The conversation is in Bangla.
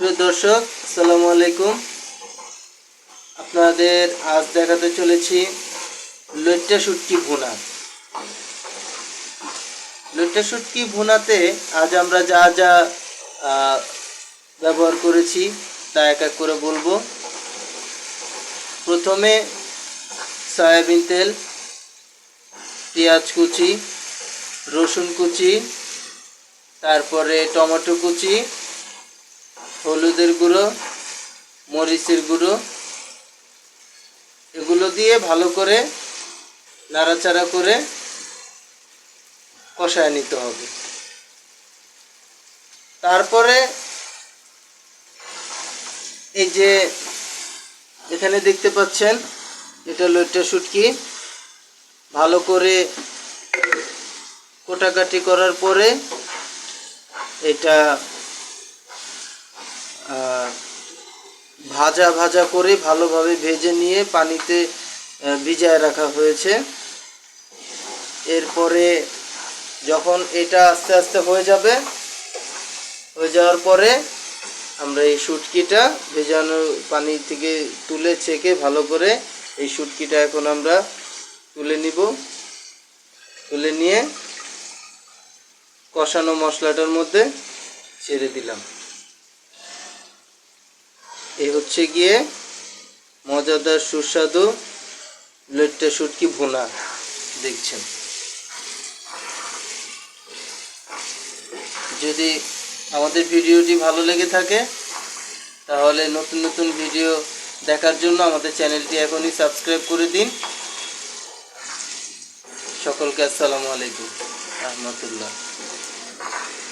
প্রিয় দর্শক, আসসালামু আলাইকুম। আপনাদের আজ দেখাতে চলেছি লইট্টা শুটকি ভুনা। লইট্টা শুটকি ভুনাতে আজ আমরা যা যা ব্যবহার করেছি তা এক এক করে বলব। প্রথমে সয়াবিন তেল, পেঁয়াজ কুচি, রসুন কুচি, তারপরে টমেটো কুচি হলুদের গুঁড়ো, মরিচের গুঁড়ো, এগুলো দিয়ে ভালো করে নাড়াচাড়া করে কষায় নিতে হবে। তারপরে এই যে এখানে দেখতে পাচ্ছেন, এটা লইট্টা শুটকি। ভালো করে কোটাকাটি করার পরে এটা ভাজা ভাজা করে ভালোভাবে ভেজে নিয়ে পানিতে ভিজায় রাখা হয়েছে। এরপরে যখন এটা আস্তে আস্তে হয়ে যাবে, হয়ে যাওয়ার পরে আমরা এই শুটকিটা ভেজানো পানি থেকে তুলে ছেঁকে ভালো করে এই শুটকিটা এখন আমরা তুলে নিব। তুলে নিয়ে কষানো মশলাটার মধ্যে ছেড়ে দিলাম। এই হচ্ছে গিয়ে মজাদার, সুস্বাদু লইট্টা শুটকি ভুনা। দেখছেন। যদি আমাদের ভিডিওটি ভালো লেগে থাকে, তাহলে নতুন নতুন ভিডিও দেখার জন্য আমাদের চ্যানেলটি এখনই সাবস্ক্রাইব করে দিন। সকলকে আসসালামু আলাইকুম। রহমতুল্লাহ।